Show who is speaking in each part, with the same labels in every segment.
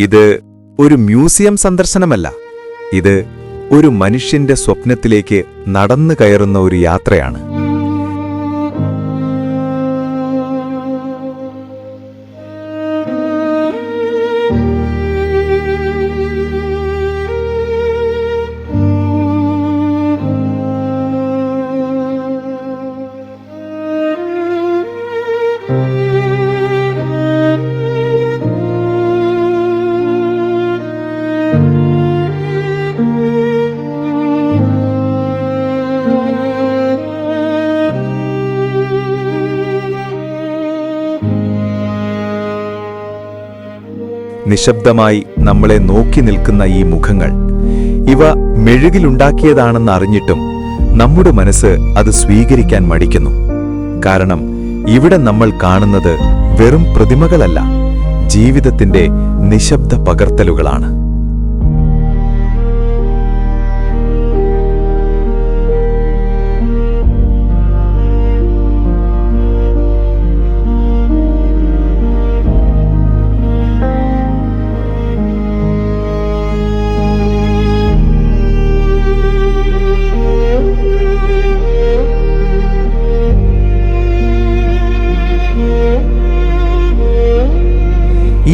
Speaker 1: ഇത് ഒരു മ്യൂസിയം സന്ദർശനമല്ല. ഇത് ഒരു മനുഷ്യന്റെ സ്വപ്നത്തിലേക്ക് നടന്നു കയറുന്ന ഒരു യാത്രയാണ്. നിശബ്ദമായി നമ്മളെ നോക്കി നിൽക്കുന്ന ഈ മുഖങ്ങൾ. ഇവ മെഴുകിലുണ്ടാക്കിയതാണെന്ന് അറിഞ്ഞിട്ടും നമ്മുടെ മനസ്സ് അത് സ്വീകരിക്കാൻ മടിക്കുന്നു. കാരണം ഇവിടെ നമ്മൾ കാണുന്നത് വെറും പ്രതിമകളല്ല ജീവിതത്തിന്റെ നിശബ്ദ പകർത്തലുകളാണ്.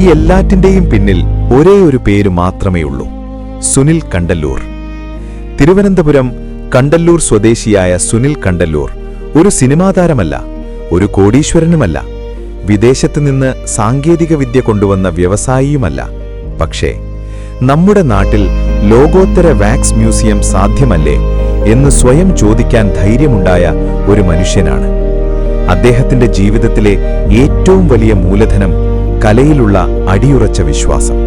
Speaker 1: ഈ എല്ലാറ്റിന്റെയും പിന്നിൽ ഒരേ ഒരു പേര് മാത്രമേ ഉള്ളൂ സുനിൽ കണ്ടല്ലൂർ. തിരുവനന്തപുരം കണ്ടല്ലൂർ സ്വദേശിയായ സുനിൽ കണ്ടല്ലൂർ ഒരു സിനിമാ താരമല്ല ഒരു കോടീശ്വരനുമല്ല വിദേശത്ത് നിന്ന് സാങ്കേതിക വിദ്യ കൊണ്ടുവന്ന വ്യവസായിയുമല്ല. പക്ഷേ നമ്മുടെ നാട്ടിൽ ലോകോത്തര വാക്സ് മ്യൂസിയം സാധ്യമല്ലേ എന്ന് സ്വയം ചോദിക്കാൻ ധൈര്യമുണ്ടായ ഒരു മനുഷ്യനാണ്. അദ്ദേഹത്തിന്റെ ജീവിതത്തിലെ ഏറ്റവും വലിയ മൂലധനം കലയിലുള്ള അടിയുറച്ച വിശ്വാസം.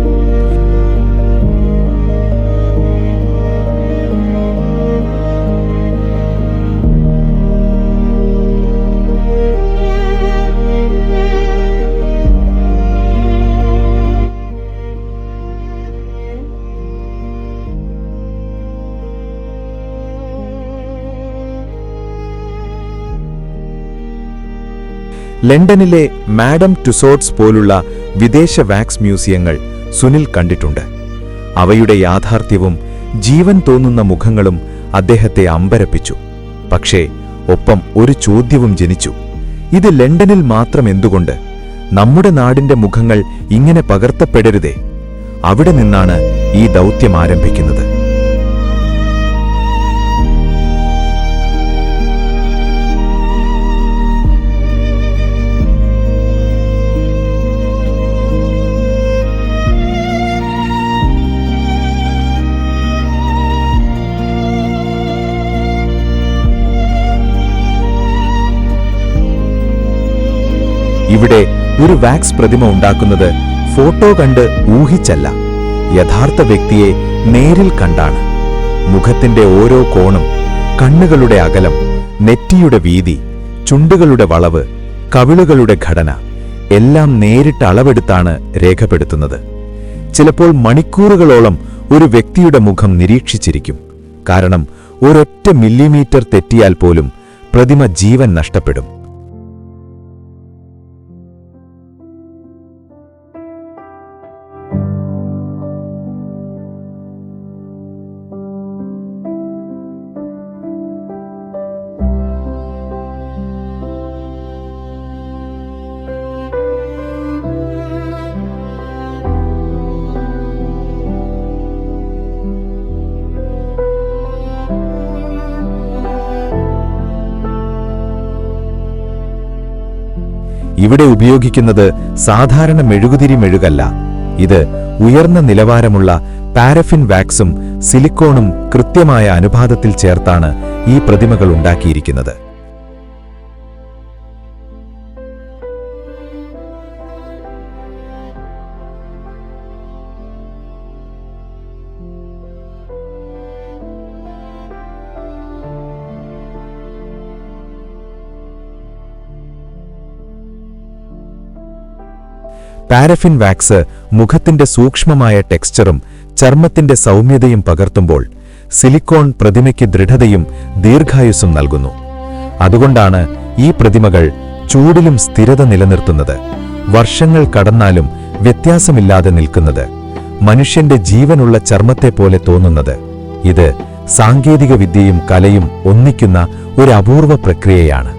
Speaker 1: ലണ്ടനിലെ മാഡം ടുസോട്ട്സ് പോലുള്ള വിദേശ വാക്സ് മ്യൂസിയങ്ങൾ സുനിൽ കണ്ടിട്ടുണ്ട്. അവയുടെ യാഥാർത്ഥ്യവും ജീവൻ തോന്നുന്ന മുഖങ്ങളും അദ്ദേഹത്തെ അമ്പരപ്പിച്ചു. പക്ഷേ ഒപ്പം ഒരു ചോദ്യവും ജനിച്ചു. ഇത് ലണ്ടനിൽ മാത്രം എന്തുകൊണ്ട്? നമ്മുടെ നാടിന്റെ മുഖങ്ങൾ ഇങ്ങനെ പകർത്തപ്പെടരുതേ? അവിടെ നിന്നാണ് ഈ ദൗത്യം ആരംഭിക്കുന്നത്. ഒരു വാക്സ് പ്രതിമ ഉണ്ടാക്കുന്നത് ഫോട്ടോ കണ്ട് ഊഹിച്ചല്ല. യഥാർത്ഥ വ്യക്തിയെ നേരിൽ കണ്ടാണ്. മുഖത്തിന്റെ ഓരോ കോണും കണ്ണുകളുടെ അകലം നെറ്റിയുടെ വീതി ചുണ്ടുകളുടെ വളവ് കവിളുകളുടെ ഘടന എല്ലാം നേരിട്ട് അളവെടുത്താണ് രേഖപ്പെടുത്തുന്നത്. ചിലപ്പോൾ മണിക്കൂറുകളോളം ഒരു വ്യക്തിയുടെ മുഖം നിരീക്ഷിച്ചിരിക്കും. കാരണം ഒരൊറ്റ മില്ലിമീറ്റർ തെറ്റിയാൽ പോലും പ്രതിമ ജീവൻ നഷ്ടപ്പെടും. ഇവിടെ ഉപയോഗിക്കുന്നത് സാധാരണ മെഴുകുതിരി മെഴുകല്ല. ഇത് ഉയർന്ന നിലവാരമുള്ള പാരഫിൻ വാക്സും സിലിക്കോണും കൃത്യമായ അനുപാതത്തിൽ ചേർത്താണ് ഈ പ്രതിമകൾ ഉണ്ടാക്കിയിരിക്കുന്നത്. പാരഫിൻ വാക്സ് മുഖത്തിന്റെ സൂക്ഷ്മമായ ടെക്സ്ചറും ചർമ്മത്തിന്റെ സൗമ്യതയും പകർത്തുമ്പോൾ സിലിക്കോൺ പ്രതിമയ്ക്ക് ദൃഢതയും ദീർഘായുസ്സും നൽകുന്നു. അതുകൊണ്ടാണ് ഈ പ്രതിമകൾ ചൂടിലും സ്ഥിരത നിലനിർത്തുന്നത്. വർഷങ്ങൾ കടന്നാലും വ്യത്യാസമില്ലാതെ നിൽക്കുന്നത്. മനുഷ്യന്റെ ജീവനുള്ള ചർമ്മത്തെ പോലെ തോന്നുന്നത്. ഇത് സാങ്കേതിക വിദ്യയും കലയും ഒന്നിക്കുന്ന ഒരു അപൂർവ പ്രക്രിയയാണ്.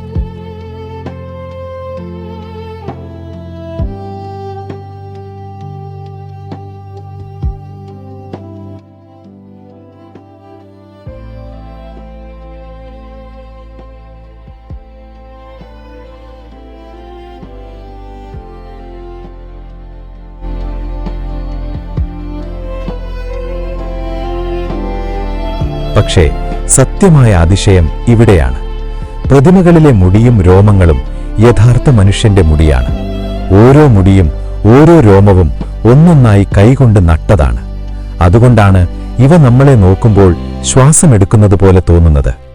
Speaker 1: പക്ഷേ സത്യമായ അതിശയം ഇവിടെയാണ്. പ്രതിമകളിലെ മുടിയും രോമങ്ങളും യഥാർത്ഥ മനുഷ്യന്റെ മുടിയാണ്. ഓരോ മുടിയും ഓരോ രോമവും ഒന്നൊന്നായി കൈകൊണ്ട് നട്ടതാണ്. അതുകൊണ്ടാണ് ഇവ നമ്മളെ നോക്കുമ്പോൾ ശ്വാസമെടുക്കുന്നത് പോലെ തോന്നുന്നത്.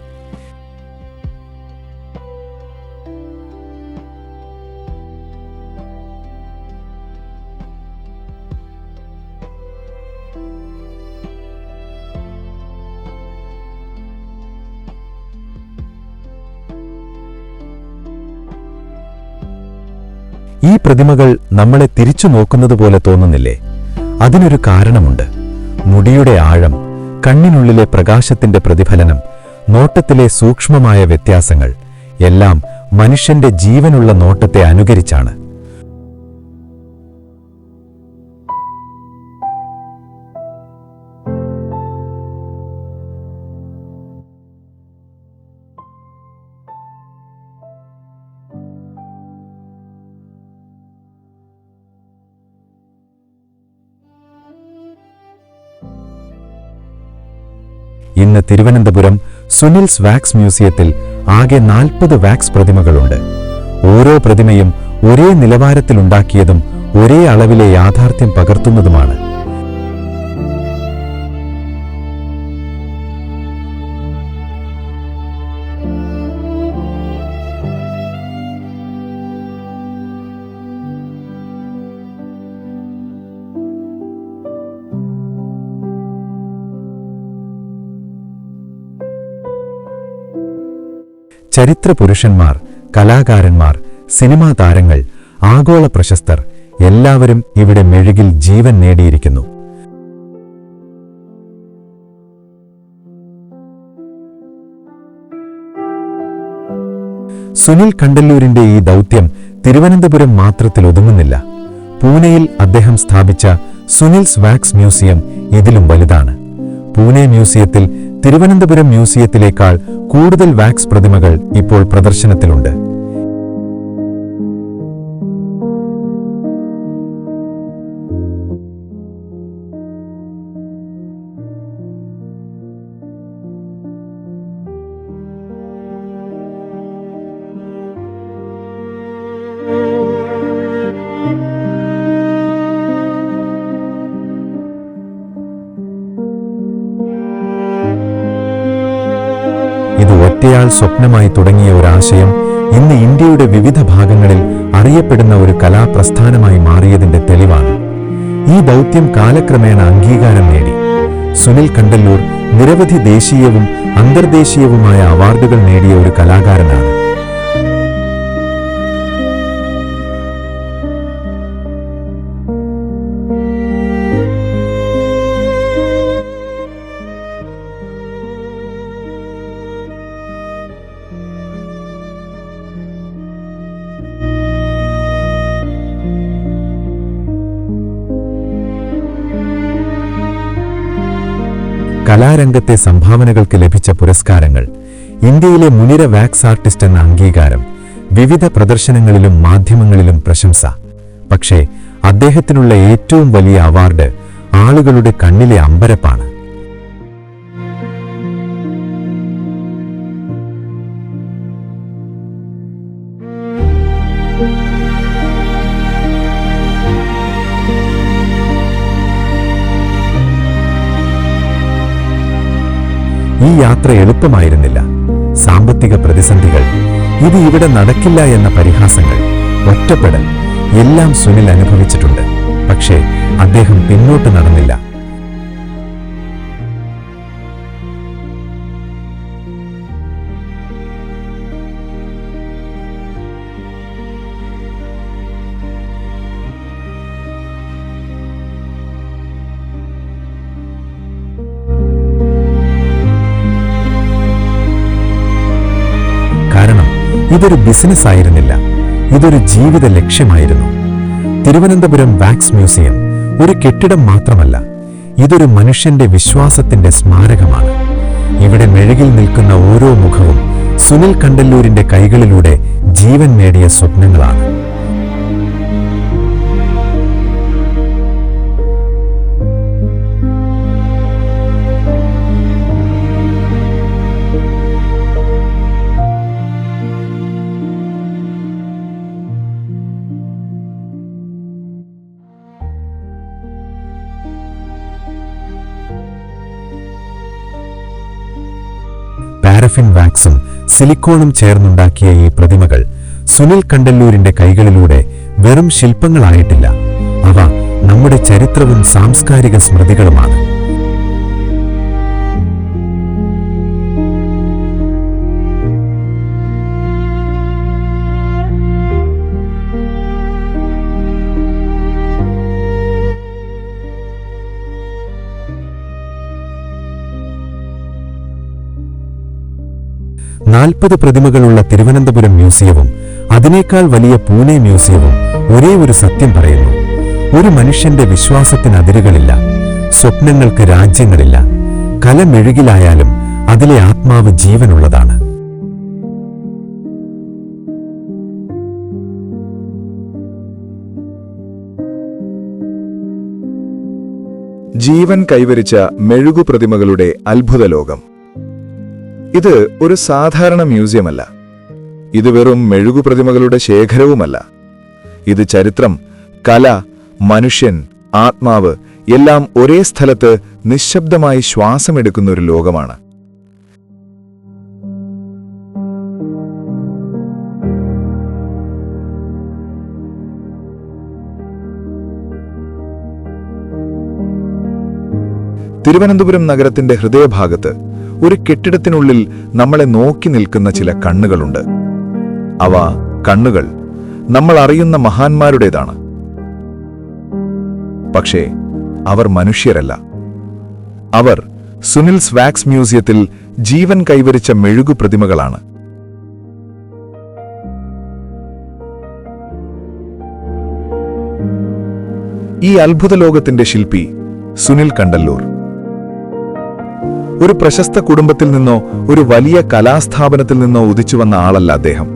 Speaker 1: പ്രതിമകൾ നമ്മളെ തിരിച്ചു നോക്കുന്നത് പോലെ തോന്നുന്നില്ലേ? അതിനൊരു കാരണമുണ്ട്. മുടിയുടെ ആഴം കണ്ണിനുള്ളിലെ പ്രകാശത്തിന്റെ പ്രതിഫലനം നോട്ടത്തിലെ സൂക്ഷ്മമായ വ്യത്യാസങ്ങൾ എല്ലാം മനുഷ്യന്റെ ജീവനുള്ള നോട്ടത്തെ അനുകരിച്ചാണ്. ഇന്ന് തിരുവനന്തപുരം സുനിൽസ് വാക്സ് മ്യൂസിയത്തിൽ ആകെ നാൽപ്പത് വാക്സ് പ്രതിമകളുണ്ട്. ഓരോ പ്രതിമയും ഒരേ നിലവാരത്തിലുണ്ടാക്കിയതും ഒരേ അളവിലെ യാഥാർത്ഥ്യം പകർത്തുന്നതുമാണ്. ചരിത്ര പുരുഷന്മാർ കലാകാരന്മാർ സിനിമാ താരങ്ങൾ ആഗോള പ്രശസ്തർ എല്ലാവരും ഇവിടെ മെഴുകിൽ ജീവൻ നേടിയിരിക്കുന്നു. സുനിൽ കണ്ടല്ലൂരിന്റെ ഈ ദൗത്യം തിരുവനന്തപുരം മാത്രത്തിൽ ഒതുങ്ങുന്നില്ല. പൂനെയിൽ അദ്ദേഹം സ്ഥാപിച്ച സുനിൽസ് വാക്സ് മ്യൂസിയം ഇതിലും വലുതാണ്. പൂനെ മ്യൂസിയത്തിൽ തിരുവനന്തപുരം മ്യൂസിയത്തിലേക്കാൾ കൂടുതൽ വാക്സ് പ്രതിമകൾ ഇപ്പോൾ പ്രദർശനത്തിലുണ്ട്. ഒറ്റയാൾ സ്വപ്നമായി തുടങ്ങിയ ഒരാശയം ഇന്ന് ഇന്ത്യയുടെ വിവിധ ഭാഗങ്ങളിൽ അറിയപ്പെടുന്ന ഒരു കലാപ്രസ്ഥാനമായി മാറിയതിന്റെ തെളിവാണ്. ഈ ദൗത്യം കാലക്രമേണ അംഗീകാരം നേടി. സുനിൽ കണ്ടല്ലൂർ നിരവധി ദേശീയവും അന്തർദേശീയവുമായ അവാർഡുകൾ നേടിയ ഒരു കലാകാരനാണ്. കലാരംഗത്തെ സംഭാവനകൾക്ക് ലഭിച്ച പുരസ്കാരങ്ങൾ ഇന്ത്യയിലെ മുനിര വാക്സ് ആർട്ടിസ്റ്റ് എന്ന അംഗീകാരം വിവിധ പ്രദർശനങ്ങളിലും മാധ്യമങ്ങളിലും പ്രശംസ. പക്ഷേ അദ്ദേഹത്തിനുള്ള ഏറ്റവും വലിയ അവാർഡ് ആളുകളുടെ കണ്ണിലെ അമ്പരപ്പാണ്. ഈ യാത്ര എളുപ്പമായിരുന്നില്ല. സാമ്പത്തിക പ്രതിസന്ധികൾ ഇത് ഇവിടെ നടക്കില്ല എന്ന പരിഹാസങ്ങൾ ഒറ്റപ്പെടൽ എല്ലാം സുനിൽ അനുഭവിച്ചിട്ടുണ്ട്. പക്ഷേ അദ്ദേഹം പിന്നോട്ട് നടന്നില്ല.
Speaker 2: ഇതൊരു ബിസിനസ് ആയിരുന്നില്ല. ഇതൊരു ജീവിത ലക്ഷ്യമായിരുന്നു. തിരുവനന്തപുരം വാക്സ് മ്യൂസിയം ഒരു കെട്ടിടം മാത്രമല്ല ഇതൊരു മനുഷ്യന്റെ വിശ്വാസത്തിന്റെ സ്മാരകമാണ്. ഇവിടെ മെഴുകിൽ നിൽക്കുന്ന ഓരോ മുഖവും സുനിൽ കണ്ടല്ലൂരിന്റെ കൈകളിലൂടെ ജീവൻ നേടിയ സ്വപ്നങ്ങളാണ്. പാരഫിൻ വാക്സും സിലിക്കോണും ചേർന്നുണ്ടാക്കിയ ഈ പ്രതിമകൾ സുനിൽ കണ്ടല്ലൂരിന്റെ കൈകളിലൂടെ വെറും ശില്പങ്ങളായിട്ടില്ല. അവ നമ്മുടെ ചരിത്രവും സാംസ്കാരിക സ്മൃതികളുമാണ്. നാൽപ്പത് പ്രതിമകളുള്ള തിരുവനന്തപുരം മ്യൂസിയവും അതിനേക്കാൾ വലിയ പൂനെ മ്യൂസിയവും ഒരേ ഒരു സത്യം പറയുന്നു. ഒരു മനുഷ്യന്റെ വിശ്വാസത്തിന് അതിരുകളില്ല. സ്വപ്നങ്ങൾക്ക് രാജ്യങ്ങളില്ല. കല മെഴുകിലായാലും അതിലെ ആത്മാവ് ജീവനുള്ളതാണ്.
Speaker 1: ജീവൻ കൈവരിച്ച മെഴുകു പ്രതിമകളുടെ അത്ഭുത ലോകം ഇത് ഒരു സാധാരണ മ്യൂസിയമല്ല. ഇത് വെറും മെഴുകു പ്രതിമകളുടെ ശേഖരവുമല്ല. ഇത് ചരിത്രം കല മനുഷ്യൻ ആത്മാവ് എല്ലാം ഒരേ സ്ഥലത്ത് നിശബ്ദമായി ശ്വാസമെടുക്കുന്ന ഒരു ലോകമാണ്. തിരുവനന്തപുരം നഗരത്തിന്റെ ഹൃദയഭാഗത്ത് ഒരു കെട്ടിടത്തിനുള്ളിൽ നമ്മളെ നോക്കി നിൽക്കുന്ന ചില കണ്ണുകളുണ്ട്. അവ കണ്ണുകൾ നമ്മൾ അറിയുന്ന മഹാന്മാരുടേതാണ്. പക്ഷേ അവർ മനുഷ്യരല്ല. അവർ സുനിൽ സ്വാക്സ് മ്യൂസിയത്തിൽ ജീവൻ കൈവരിച്ച മെഴുകു പ്രതിമകളാണ്. ഈ അത്ഭുത ലോകത്തിന്റെ ശില്പി സുനിൽ കണ്ടല്ലൂർ. ഒരു പ്രശസ്ത കുടുംബത്തിൽ നിന്നോ ഒരു വലിയ കലാസ്ഥാപനത്തിൽ നിന്നോ ഉദിച്ചു വന്ന ആളല്ല അദ്ദേഹം.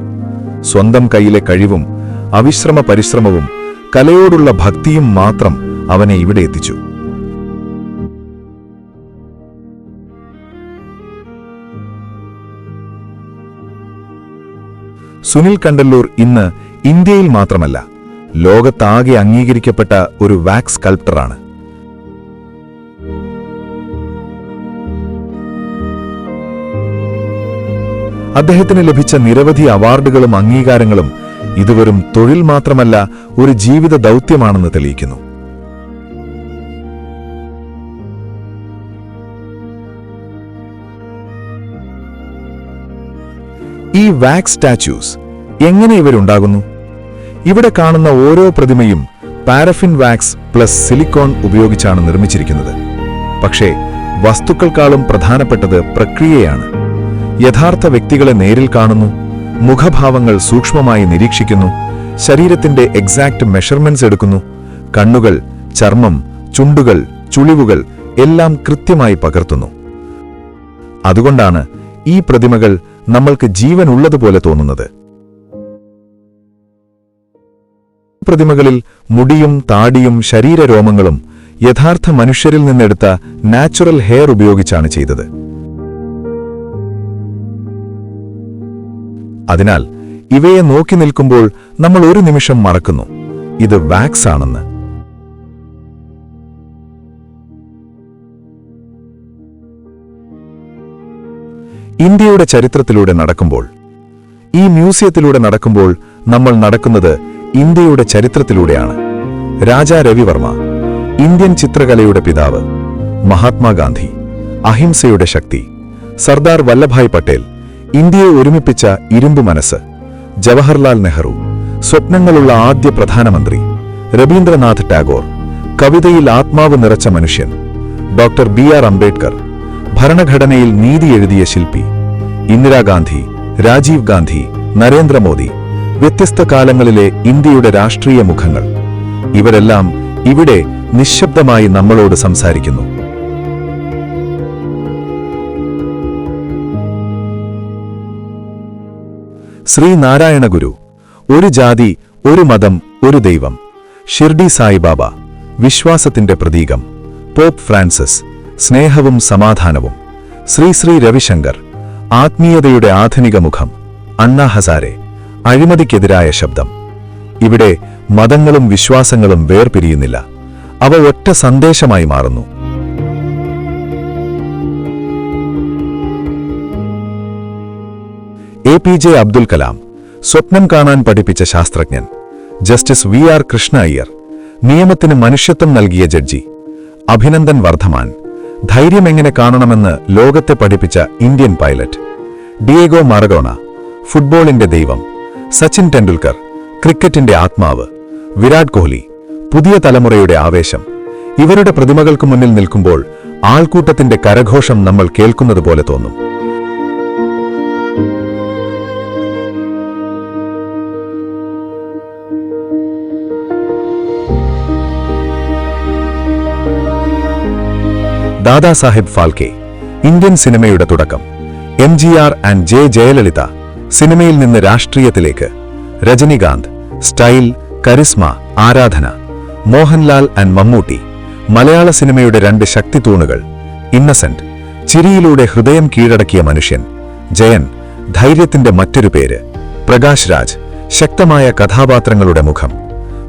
Speaker 1: സ്വന്തം കയ്യിലെ കഴിവും അവിശ്രമ പരിശ്രമവും കലയോടുള്ള ഭക്തിയും മാത്രം അവനെ ഇവിടെ എത്തിച്ചു. സുനിൽ കണ്ടല്ലൂർ ഇന്ന് ഇന്ത്യയിൽ മാത്രമല്ല ലോകത്താകെ അംഗീകരിക്കപ്പെട്ട ഒരു വാക്സ് സ്കൾപ്റ്ററാണ്. അദ്ദേഹത്തിന് ലഭിച്ച നിരവധി അവാർഡുകളും അംഗീകാരങ്ങളും ഇത് വെറും തൊഴിൽ മാത്രമല്ല ഒരു ജീവിത ദൗത്യമാണെന്ന് തെളിയിക്കുന്നു. ഈ വാക്സ് സ്റ്റാച്യൂസ് എങ്ങനെ ഇവരുണ്ടാകുന്നു? ഇവിടെ കാണുന്ന ഓരോ പ്രതിമയും പാരഫിൻ വാക്സ് പ്ലസ് സിലിക്കോൺ ഉപയോഗിച്ചാണ് നിർമ്മിച്ചിരിക്കുന്നത്. പക്ഷേ വസ്തുക്കൾക്കാളും പ്രധാനപ്പെട്ടത് പ്രക്രിയയാണ്. യഥാർത്ഥ വ്യക്തികളെ നേരിൽ കാണുന്നു മുഖഭാവങ്ങൾ സൂക്ഷ്മമായി നിരീക്ഷിക്കുന്നു ശരീരത്തിന്റെ എക്സാക്ട് മെഷർമെന്റ്സ് എടുക്കുന്നു കണ്ണുകൾ ചർമ്മം ചുണ്ടുകൾ ചുളിവുകൾ എല്ലാം കൃത്യമായി പകർത്തുന്നു. അതുകൊണ്ടാണ് ഈ പ്രതിമകൾ നമ്മൾക്ക് ജീവനുള്ളതുപോലെ തോന്നുന്നത്. പ്രതിമകളിൽ മുടിയും താടിയും ശരീരരോമങ്ങളും യഥാർത്ഥ മനുഷ്യരിൽ നിന്നെടുത്ത നാച്ചുറൽ ഹെയർ ഉപയോഗിച്ചാണ് ചെയ്തത്. അതിനാൽ ഇവയെ നോക്കി നിൽക്കുമ്പോൾ നമ്മൾ ഒരു നിമിഷം മറക്കുന്നു. ഇത് വാക്സ് ആണെന്ന്. ഇന്ത്യയുടെ ചരിത്രത്തിലൂടെ നടക്കുമ്പോൾ ഈ മ്യൂസിയത്തിലൂടെ നടക്കുമ്പോൾ നമ്മൾ നടക്കുന്നത് ഇന്ത്യയുടെ ചരിത്രത്തിലൂടെയാണ്. രാജാ രവിവർമ്മ ഇന്ത്യൻ ചിത്രകലയുടെ പിതാവ് മഹാത്മാഗാന്ധി അഹിംസയുടെ ശക്തി സർദാർ വല്ലഭായ് പട്ടേൽ ഇന്ത്യയെ ഒരുമിപ്പിച്ച ഇരുമ്പ് മനസ്സ് ജവഹർലാൽ നെഹ്റു സ്വപ്നങ്ങളുള്ള ആദ്യ പ്രധാനമന്ത്രി രവീന്ദ്രനാഥ് ടാഗോർ കവിതയിൽ ആത്മാവ് നിറച്ച മനുഷ്യൻ ഡോക്ടർ ബി ആർ അംബേദ്കർ ഭരണഘടനയിൽ നീതി എഴുതിയ ശില്പി ഇന്ദിരാഗാന്ധി രാജീവ് ഗാന്ധി നരേന്ദ്രമോദി വ്യത്യസ്ത കാലങ്ങളിലെ ഇന്ത്യയുടെ രാഷ്ട്രീയ മുഖങ്ങൾ. ഇവരെല്ലാം ഇവിടെ നിശബ്ദമായി നമ്മളോട് സംസാരിക്കുന്നു. ശ്രീനാരായണ ഗുരു ഒരു ജാതി ഒരു മതം ഒരു ദൈവം. ഷിർഡി സായിബാബ വിശ്വാസത്തിന്റെ പ്രതീകം. പോപ്പ് ഫ്രാൻസിസ് സ്നേഹവും സമാധാനവും. ശ്രീ ശ്രീ രവിശങ്കർ ആത്മീയതയുടെ ആധുനിക മുഖം. അണ്ണാ ഹസാരെ അഴിമതിക്കെതിരായ ശബ്ദം. ഇവിടെ മതങ്ങളും വിശ്വാസങ്ങളും വേർപിരിയുന്നില്ല. അവ ഒറ്റ സന്ദേശമായി മാറുന്നു. A P J Abdul Kalam സ്വപ്നം കാണാൻ പഠിപ്പിച്ച ശാസ്ത്രജ്ഞൻ justice V R Krishna Iyer നിയമത്തിന് മനുഷ്യത്വം നൽകിയ ജഡ്ജി അഭിനന്ദൻ വർദ്ധമാൻ ധൈര്യം എങ്ങനെ കാണണമെന്ന് ലോകത്തെ പഠിപ്പിച്ച ഇന്ത്യൻ പൈലറ്റ് ഡിയേഗോ മാറഗോണ ഫുട്ബോളിന്റെ ദൈവം സച്ചിൻ ടെണ്ടുൽക്കർ ക്രിക്കറ്റിന്റെ ആത്മാവ് വിരാട് കോഹ്ലി പുതിയ തലമുറയുടെ ആവേശം ഇവരുടെ പ്രതിമകൾക്ക് മുന്നിൽ നിൽക്കുമ്പോൾ ആൾക്കൂട്ടത്തിന്റെ കരഘോഷം നമ്മൾ കേൾക്കുന്നത് പോലെ തോന്നും. ദാദാസാഹിബ് ഫാൽക്കെ ഇന്ത്യൻ സിനിമയുടെ തുടക്കം. M G R and J Jayalalithaa സിനിമയിൽ നിന്ന് രാഷ്ട്രീയത്തിലേക്ക്. രജനികാന്ത് സ്റ്റൈൽ കരിസ്മ ആരാധന മോഹൻലാൽ ആൻഡ് മമ്മൂട്ടി മലയാള സിനിമയുടെ രണ്ട് ശക്തി തൂണുകൾ ഇന്നസെന്റ് ചിരിയിലൂടെ ഹൃദയം കീഴടക്കിയ മനുഷ്യൻ ജയൻ ധൈര്യത്തിന്റെ മറ്റൊരു പേര് പ്രകാശ് രാജ് ശക്തമായ കഥാപാത്രങ്ങളുടെ മുഖം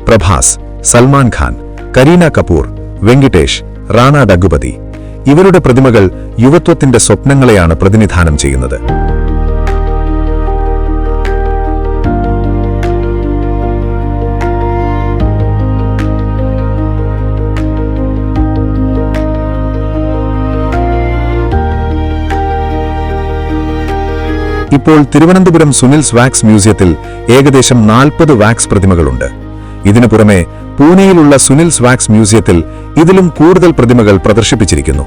Speaker 1: പ്രഭാസ് സൽമാൻ ഖാൻ കരീന കപൂർ വെങ്കിടേഷ് റാണ ഡഗുപതി ഇവരുടെ പ്രതിമകൾ യുവത്വത്തിന്റെ സ്വപ്നങ്ങളെയാണ് പ്രതിനിധാനം ചെയ്യുന്നത്. ഇപ്പോൾ തിരുവനന്തപുരം സുനിൽസ് വാക്സ് മ്യൂസിയത്തിൽ ഏകദേശം നാൽപ്പത് വാക്സ് പ്രതിമകളുണ്ട്. ഇതിനു പുറമെ പൂനെയിലുള്ള സുനിൽ സ്വാക്സ് മ്യൂസിയത്തിൽ ഇതിലും കൂടുതൽ പ്രതിമകൾ പ്രദർശിപ്പിച്ചിരിക്കുന്നു.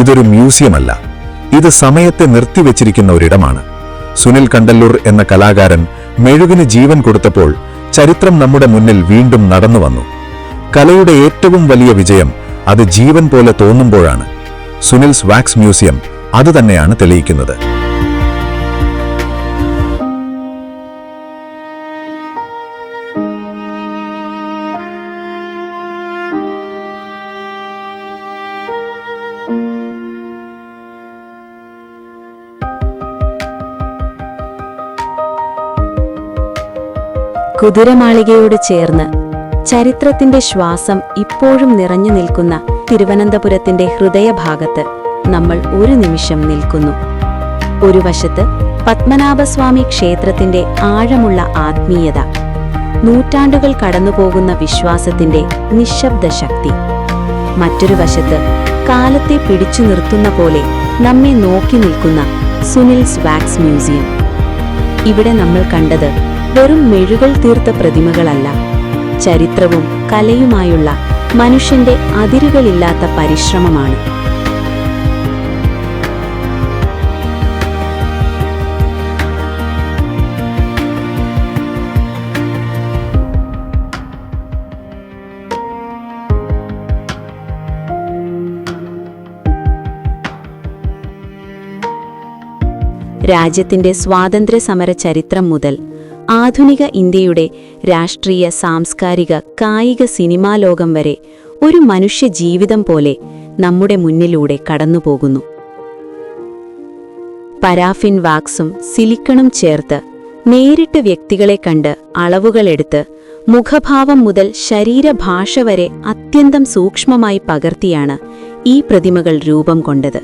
Speaker 1: ഇതൊരു മ്യൂസിയമല്ല. ഇത് സമയത്തെ നിർത്തിവെച്ചിരിക്കുന്ന ഒരിടമാണ്. സുനിൽ കണ്ടല്ലൂർ എന്ന കലാകാരൻ മെഴുകിന് ജീവൻ കൊടുത്തപ്പോൾ ചരിത്രം നമ്മുടെ മുന്നിൽ വീണ്ടും നടന്നു വന്നു. കലയുടെ ഏറ്റവും വലിയ വിജയം അത് ജീവൻ പോലെ തോന്നുമ്പോഴാണ്. സുനിൽസ് വാക്സ് മ്യൂസിയം അതുതന്നെയാണ് തെളിയിക്കുന്നത്.
Speaker 3: കുതിരമാളികയോട് ചേർന്ന് ചരിത്രത്തിന്റെ ശ്വാസം ഇപ്പോഴും നിറഞ്ഞു നിൽക്കുന്ന തിരുവനന്തപുരത്തിന്റെ ഹൃദയഭാഗത്ത് നമ്മൾ ഒരു നിമിഷം നിൽക്കുന്നു. ഒരു വശത്ത് പത്മനാഭസ്വാമി ക്ഷേത്രത്തിന്റെ ആഴമുള്ള ആത്മീയത നൂറ്റാണ്ടുകൾ കടന്നുപോകുന്ന വിശ്വാസത്തിന്റെ നിശബ്ദ ശക്തി. മറ്റൊരു വശത്ത് കാലത്തെ പിടിച്ചു നിർത്തുന്ന പോലെ നമ്മെ നോക്കി നിൽക്കുന്ന സുനിൽസ് വാക്സ് മ്യൂസിയം. ഇവിടെ നമ്മൾ കണ്ടത് വെറും മെഴുകൾ തീർത്ത പ്രതിമകളല്ല. ചരിത്രവും കലയുമായുള്ള മനുഷ്യന്റെ അതിരുകളില്ലാത്ത പരിശ്രമമാണ്. രാജ്യത്തിന്റെ സ്വാതന്ത്ര്യ സമര ചരിത്രം മുതൽ ആധുനിക ഇന്ത്യയുടെ രാഷ്ട്രീയ സാംസ്കാരിക കായിക സിനിമാ ലോകം വരെ ഒരു മനുഷ്യ ജീവിതം പോലെ നമ്മുടെ മുന്നിലൂടെ കടന്നുപോകുന്നു. പരാഫിൻ വാക്സും സിലിക്കണും ചേർത്ത് നേരിട്ട് വ്യക്തികളെ കണ്ട് അളവുകളെടുത്ത് മുഖഭാവം മുതൽ ശരീരഭാഷ വരെ അത്യന്തം സൂക്ഷ്മമായി പകർത്തിയാണ് ഈ പ്രതിമകൾ രൂപം കൊണ്ടത്.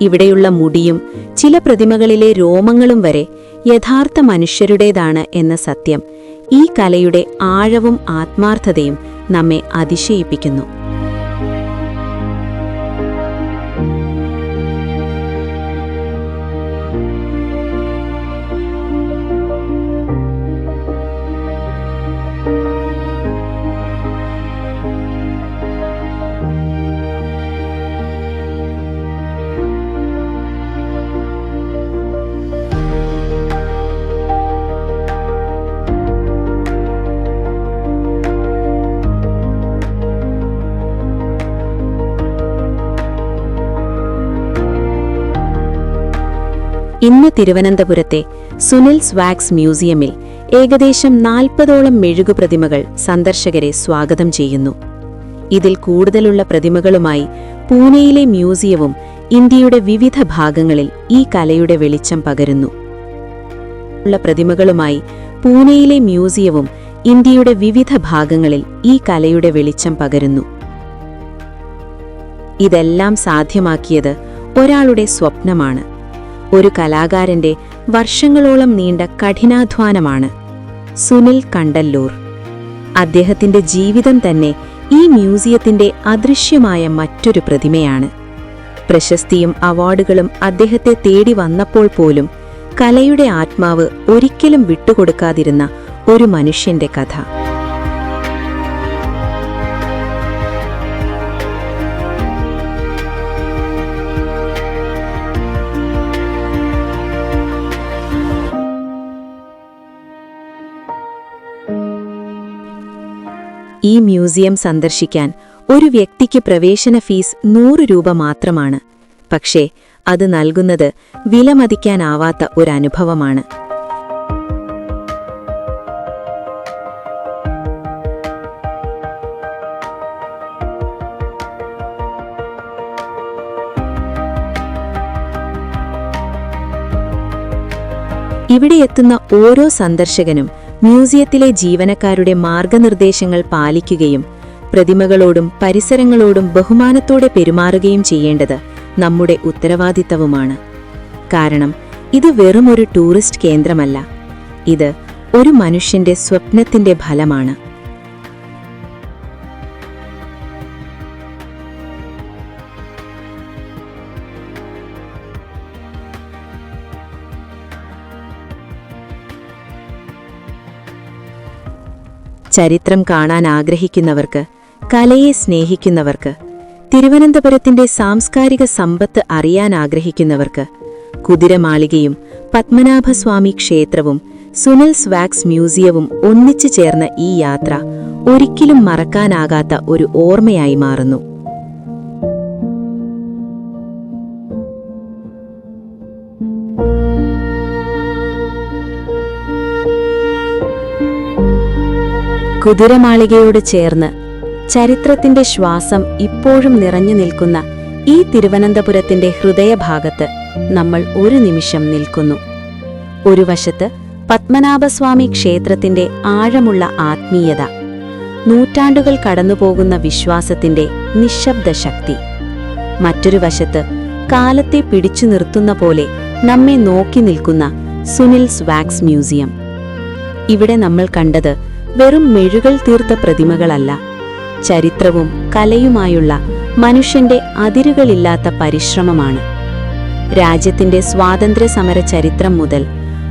Speaker 3: ഇവിടെയുള്ള മുടിയും ചില പ്രതിമകളിലെ രോമങ്ങളും വരെ യഥാർത്ഥ മനുഷ്യരുടേതാണ് എന്ന സത്യം ഈ കലയുടെ ആഴവും ആത്മാർത്ഥതയും നമ്മെ അതിശയിപ്പിക്കുന്നു. ഇന്ന് തിരുവനന്തപുരത്തെ സുനിൽ സ്വാക്സ് മ്യൂസിയമിൽ ഏകദേശം നാൽപ്പതോളം മെഴുകു പ്രതിമകൾ സന്ദർശകരെ സ്വാഗതം ചെയ്യുന്നു. ഇതിൽ കൂടുതലുള്ള പ്രതിമകളുമായി പൂനെയിലെ മ്യൂസിയവും ഇന്ത്യയുടെ വിവിധ ഭാഗങ്ങളിൽ ഈ കലയുടെ വെളിച്ചം പകരുന്നു. ഉള്ള പ്രതിമകളുമായി പൂനെയിലെ മ്യൂസിയവും ഇന്ത്യയുടെ വിവിധ ഭാഗങ്ങളിൽ ഈ കലയുടെ വെളിച്ചം പകരുന്നു. ഇതെല്ലാം സാധ്യമാക്കിയത് ഒരാളുടെ സ്വപ്നമാണ്. ഒരു കലാകാരന്റെ വർഷങ്ങളോളം നീണ്ട കഠിനാധ്വാനമാണ് സുനിൽ കണ്ടല്ലൂർ. അദ്ദേഹത്തിന്റെ ജീവിതം തന്നെ ഈ മ്യൂസിയത്തിന്റെ അദൃശ്യമായ മറ്റൊരു പ്രതിമയാണ്. പ്രശസ്തിയും അവാർഡുകളും അദ്ദേഹത്തെ തേടി വന്നപ്പോൾ പോലും കലയുടെ ആത്മാവ് ഒരിക്കലും വിട്ടുകൊടുക്കാതിരുന്ന ഒരു മനുഷ്യന്റെ കഥ. ഈ മ്യൂസിയം സന്ദർശിക്കാൻ ഒരു വ്യക്തിക്ക് പ്രവേശന ഫീസ് നൂറ് രൂപ മാത്രമാണ്. പക്ഷേ അത് നൽകുന്നത് വിലമതിക്കാനാവാത്ത ഒരനുഭവമാണ് ഇവിടെ എത്തുന്ന ഓരോ സന്ദർശകനും മ്യൂസിയത്തിലെ ജീവനക്കാരുടെ മാർഗനിർദ്ദേശങ്ങൾ പാലിക്കുകയും പ്രതിമകളോടും പരിസരങ്ങളോടും ബഹുമാനത്തോടെ പെരുമാറുകയും ചെയ്യേണ്ടത് നമ്മുടെ ഉത്തരവാദിത്തവുമാണ്. കാരണം ഇത് വെറുമൊരു ടൂറിസ്റ്റ് കേന്ദ്രമല്ല. ഇത് ഒരു മനുഷ്യന്റെ സ്വപ്നത്തിന്റെ ഫലമാണ്. ചരിത്രം കാണാൻ ആഗ്രഹിക്കുന്നവർക്ക് കലയെ സ്നേഹിക്കുന്നവർക്ക് തിരുവനന്തപുരത്തിന്റെ സാംസ്കാരിക സമ്പത്ത് അറിയാൻ ആഗ്രഹിക്കുന്നവർക്ക് കുതിരമാളികയും പത്മനാഭസ്വാമി ക്ഷേത്രവും സുനിൽ സ്വാക്സ് മ്യൂസിയവും ഒന്നിച്ചു ചേർന്ന ഈ യാത്ര ഒരിക്കലും മറക്കാനാകാത്ത ഒരു ഓർമ്മയായി മാറുന്നു. കുതിരമാളികയോട് ചേർന്ന് ചരിത്രത്തിന്റെ ശ്വാസം ഇപ്പോഴും നിറഞ്ഞു നിൽക്കുന്ന ഈ തിരുവനന്തപുരത്തിന്റെ ഹൃദയഭാഗത്ത് നമ്മൾ ഒരു നിമിഷം നിൽക്കുന്നു. ഒരു വശത്ത് പത്മനാഭസ്വാമി ക്ഷേത്രത്തിന്റെ ആഴമുള്ള ആത്മീയത നൂറ്റാണ്ടുകൾ കടന്നുപോകുന്ന വിശ്വാസത്തിന്റെ നിശബ്ദ ശക്തി. മറ്റൊരു വശത്ത് കാലത്തെ പിടിച്ചു നിർത്തുന്ന പോലെ നമ്മെ നോക്കി നിൽക്കുന്ന സുനിൽസ് വാക്സ് മ്യൂസിയം. ഇവിടെ നമ്മൾ കണ്ടത് വെറും മെഴുകൾ തീർത്ത പ്രതിമകളല്ല. ചരിത്രവും കലയുമായുള്ള മനുഷ്യന്റെ അതിരുകളില്ലാത്ത പരിശ്രമമാണ്. രാജ്യത്തിന്റെ സ്വാതന്ത്ര്യ സമര ചരിത്രം മുതൽ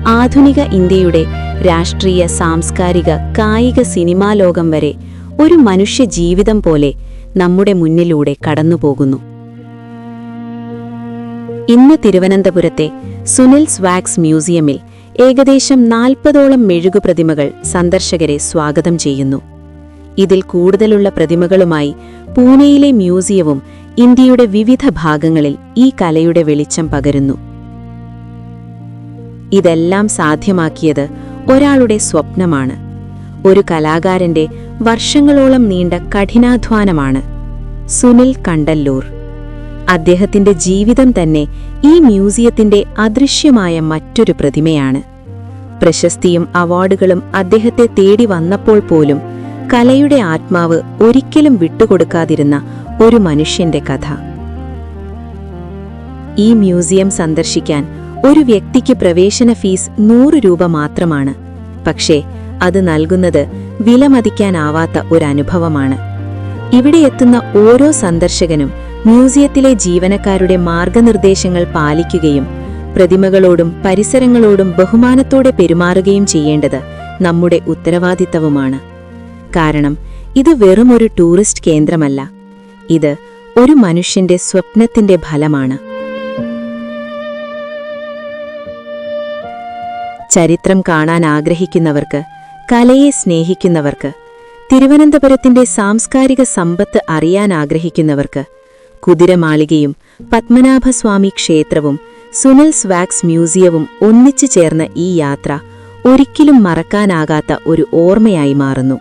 Speaker 3: ആധുനിക ഇന്ത്യയുടെ രാഷ്ട്രീയ സാംസ്കാരിക കായിക സിനിമാ ലോകം വരെ ഒരു മനുഷ്യ ജീവിതം പോലെ നമ്മുടെ മുന്നിലൂടെ കടന്നുപോകുന്നു. ഇന്ന് തിരുവനന്തപുരത്തെ സുനിൽ സ്വാക്സ് മ്യൂസിയമിൽ ഏകദേശം നാൽപ്പതോളം മെഴുകു പ്രതിമകൾ സന്ദർശകരെ സ്വാഗതം ചെയ്യുന്നു. ഇതിൽ കൂടുതലുള്ള പ്രതിമകളുമായി പൂനെയിലെ മ്യൂസിയവും ഇന്ത്യയുടെ വിവിധ ഭാഗങ്ങളിൽ ഈ കലയുടെ വെളിച്ചം പകരുന്നു. ഇതെല്ലാം സാധ്യമാക്കിയത് ഒരാളുടെ സ്വപ്നമാണ്. ഒരു കലാകാരന്റെ വർഷങ്ങളോളം നീണ്ട കഠിനാധ്വാനമാണ് സുനിൽ കണ്ടല്ലൂർ. അദ്ദേഹത്തിന്റെ ജീവിതം തന്നെ ഈ മ്യൂസിയത്തിന്റെ അദൃശ്യമായ മറ്റൊരു പ്രതിമയാണ്. പ്രശസ്തിയും അവാർഡുകളും അദ്ദേഹത്തെ തേടി വന്നപ്പോൾ പോലും കലയുടെ ആത്മാവ് ഒരിക്കലും വിട്ടുകൊടുക്കാതിരുന്ന ഒരു മനുഷ്യന്റെ കഥ. ഈ മ്യൂസിയം സന്ദർശിക്കാൻ ഒരു വ്യക്തിക്ക് പ്രവേശന ഫീസ് നൂറ് രൂപ മാത്രമാണ്. പക്ഷേ അത് നൽകുന്നത് വിലമതിക്കാനാവാത്ത ഒരനുഭവമാണ് ഇവിടെ എത്തുന്ന ഓരോ സന്ദർശകനും മ്യൂസിയത്തിലെ ജീവനക്കാരുടെ മാർഗനിർദ്ദേശങ്ങൾ പാലിക്കുകയും പ്രതിമകളോടും പരിസരങ്ങളോടും ബഹുമാനത്തോടെ പെരുമാറുകയും ചെയ്യേണ്ടത് നമ്മുടെ ഉത്തരവാദിത്തവുമാണ്. കാരണം ഇത് വെറുമൊരു ടൂറിസ്റ്റ് കേന്ദ്രമല്ല. ഇത് ഒരു മനുഷ്യന്റെ സ്വപ്നത്തിന്റെ ഫലമാണ്. ചരിത്രം കാണാൻ ആഗ്രഹിക്കുന്നവർക്ക് കലയെ സ്നേഹിക്കുന്നവർക്ക് തിരുവനന്തപുരത്തിന്റെ സാംസ്കാരിക സമ്പത്ത് അറിയാൻ ആഗ്രഹിക്കുന്നവർക്ക് കുതിരമാളികയും പത്മനാഭസ്വാമി ക്ഷേത്രവും സുനിൽ സ്വാക്സ് മ്യൂസിയവും ഒന്നിച്ചു ചേർന്ന ഈ യാത്ര ഒരിക്കലും മറക്കാനാകാത്ത ഒരു ഓർമ്മയായി മാറുന്നു.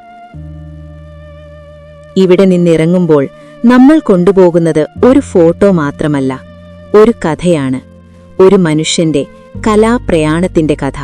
Speaker 3: ഇവിടെ നിന്നിറങ്ങുമ്പോൾ നമ്മൾ കൊണ്ടുപോകുന്നത് ഒരു ഫോട്ടോ മാത്രമല്ല ഒരു കഥയാണ് ഒരു മനുഷ്യന്റെ കലാപ്രയാണത്തിന്റെ കഥ.